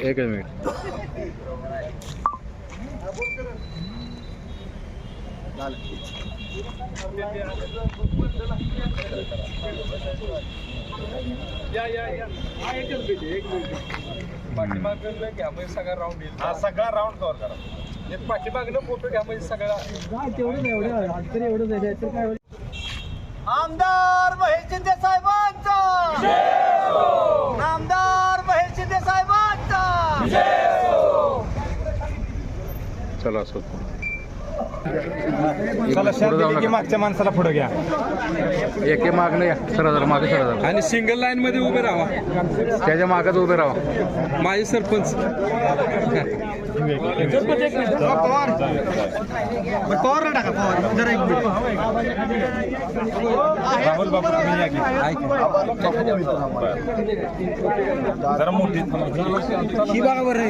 एकच मिनिट। पाठीमागं घ्या म्हणजे सगळा राऊंड येईल हा सगळा राऊंड कव्हर करा. एक पाठीमागनं फोटो घ्या म्हणजे सगळा. आमदार महेश शिंदे साहेबांचा! आमदार महेश शिंदे साहेबांचा! चला असो. मागच्या माणसाला पुढे घ्या. एके मागणं या सरा जरा मागे सरा आणि सिंगल लाईन मध्ये उभे राहा. त्याच्या मागच उभे राहा. माझे सरपंच. पवार टाका पवार जरा एक. जरा मोठी ही बघा बरं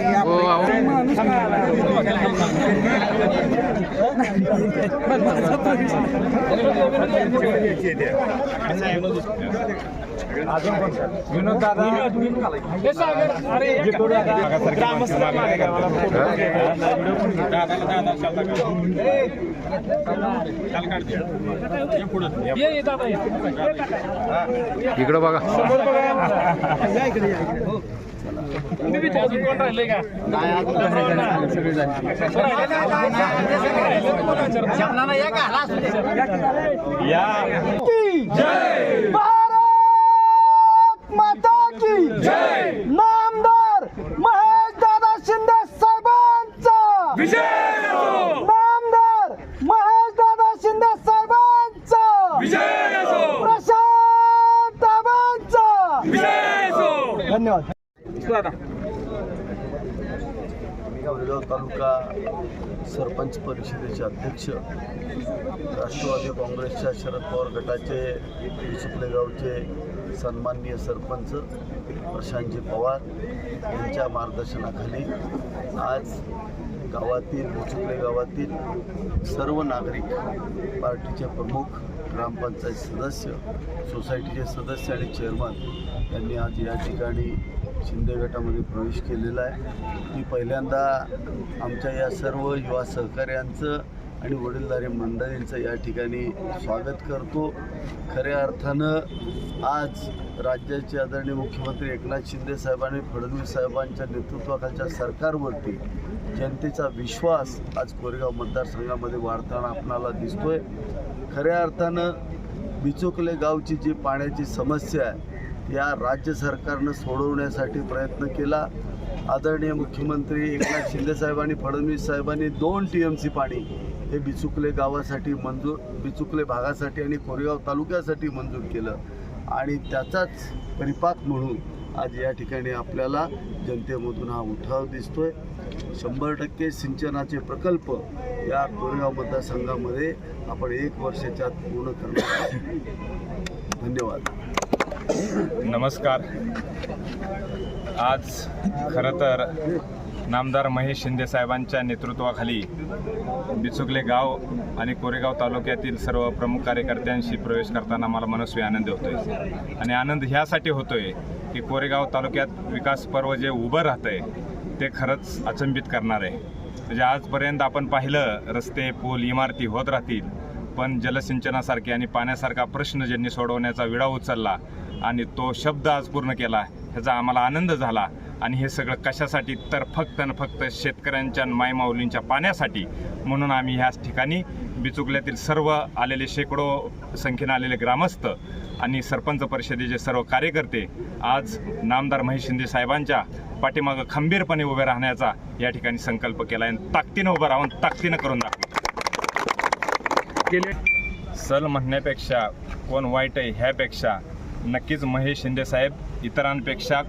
इकडं बघा अजून कोण माता की? जय नामदार महेश दादा शिंदे साहेबांचा! नामदार महेश दादा शिंदे साहेबांचा प्रशांत दादांचा धन्यवाद गोरेगाव तालुका सरपंच परिषदेचे अध्यक्ष राष्ट्रवादी काँग्रेसच्या शरद पवार गटाचे चिखले गावचे सन्माननीय सरपंच प्रशांतजी पवार यांच्या मार्गदर्शनाखाली आज गावातील चिखले गावातील सर्व नागरिक पार्टीचे प्रमुख ग्रामपंचायत सदस्य सोसायटीचे सदस्य आणि चेअरमन यांनी आज या ठिकाणी शिंदे गटामध्ये प्रवेश केलेला आहे. मी पहिल्यांदा आमच्या या सर्व युवा सहकार्यांचं आणि वडीलधारे मंडळींचं या ठिकाणी स्वागत करतो. खऱ्या अर्थानं आज राज्याचे आदरणीय मुख्यमंत्री एकनाथ शिंदे साहेबांनी फडणवीस साहेबांच्या नेतृत्वाखालच्या सरकारवरती जनतेचा विश्वास आज कोरेगाव मतदारसंघामध्ये वाढताना आपणाला दिसतोय. खऱ्या अर्थानं बिचोकले गावची जी पाण्याची समस्या आहे या राज्य सरकारनं सोडवण्यासाठी प्रयत्न केला. आदरणीय मुख्यमंत्री एकनाथ शिंदेसाहेबांनी फडणवीस साहेबांनी दोन टी एम सी पाणी हे बिचुकले गावासाठी मंजूर बिचुकले भागासाठी आणि कोरेगाव तालुक्यासाठी मंजूर केलं. आणि त्याचाच परिपाक म्हणून आज या ठिकाणी आपल्याला जनतेमधून हा उठाव दिसतोय. शंभर टक्के सिंचनाचे प्रकल्प या कोरेगाव मतदारसंघामध्ये आपण एक वर्षाच्या आत पूर्ण करणार धन्यवाद. नमस्कार. आज खरं तर नामदार महेश शिंदे साहेबांच्या नेतृत्वाखाली बिचुकले गाव आणि कोरेगाव तालुक्यातील सर्व प्रमुख कार्यकर्त्यांशी प्रवेश करताना मला मनस्वी आनंद होतोय. आणि आनंद ह्यासाठी होतोय की कोरेगाव तालुक्यात विकास पर्व जे उभं राहतंय ते खरंच अचंबित करणार आहे. म्हणजे आजपर्यंत आपण पाहिलं रस्ते पूल इमारती होत राहतील पण जलसिंचनासारखे आणि पाण्यासारखा प्रश्न ज्यांनी सोडवण्याचा विडा उचलला आणि तो शब्द आज पूर्ण केला. ह्याचा आम्हाला आनंद झाला. आणि हे सगळं कशासाठी? तर फक्त आणि फक्त शेतकऱ्यांच्या मायमाऊलींच्या पाण्यासाठी. म्हणून आम्ही ह्याच ठिकाणी बिचुकल्यातील सर्व आलेले शेकडो संख्येनं आलेले ग्रामस्थ आणि सरपंच परिषदेचे सर्व कार्यकर्ते आज नामदार महेश शिंदे साहेबांच्या पाठीमागं खंबीरपणे उभे राहण्याचा या ठिकाणी संकल्प केला आहे आणि ताकदीनं उभं राहून ताकदीनं करून दाखवतो सल म्हणण्यापेक्षा कोण वाईट आहे ह्यापेक्षा नक्कीच महेश शिंदे साहेब इतरांपेक्षा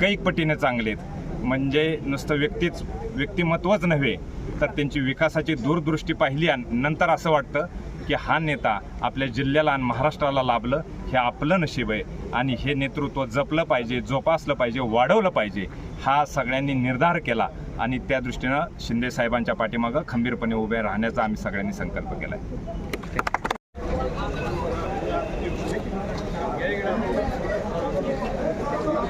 कैक पटीने चांगले आहेत. म्हणजे नुसतं व्यक्तीच व्यक्तिमत्वच नव्हे तर त्यांची विकासाची दूरदृष्टी पाहिली आणि नंतर असं वाटतं की हा नेता आपल्या जिल्ह्याला आणि महाराष्ट्राला लाभलं हे आपलं नशीब आहे. आणि हे नेतृत्व जपलं पाहिजे जोपासलं पाहिजे वाढवलं पाहिजे हा सगळ्यांनी निर्धार केला. आणि त्या दृष्टीनं शिंदे साहेबांच्या पाठीमागं खंबीरपणे उभे राहण्याचा आम्ही सगळ्यांनी संकल्प केला आहे